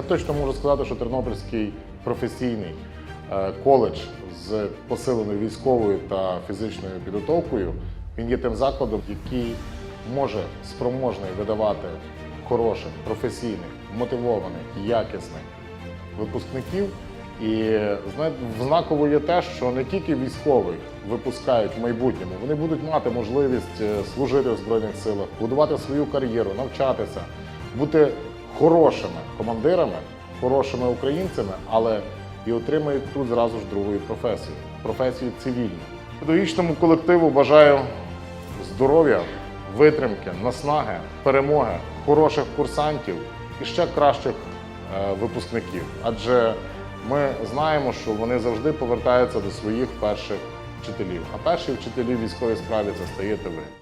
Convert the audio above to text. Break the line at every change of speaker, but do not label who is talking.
Я точно можу сказати, що Тернопільський професійний е, коледж з посиленою військовою та фізичною підготовкою він є тим закладом, який може спроможний видавати хороших, професійних, мотивованих, якісних випускників. І знаково є те, що не тільки військових випускають в майбутньому, вони будуть мати можливість е, служити в Збройних силах, будувати свою кар'єру, навчатися, бути хорошими командирами, хорошими українцями, але і отримають тут зразу ж другу професію професію цивільну. Педагогічному колективу бажаю здоров'я, витримки, наснаги, перемоги, хороших курсантів і ще кращих е, випускників. Адже ми знаємо, що вони завжди повертаються до своїх перших вчителів. А перші вчителі в військовій справі це стаєте ви.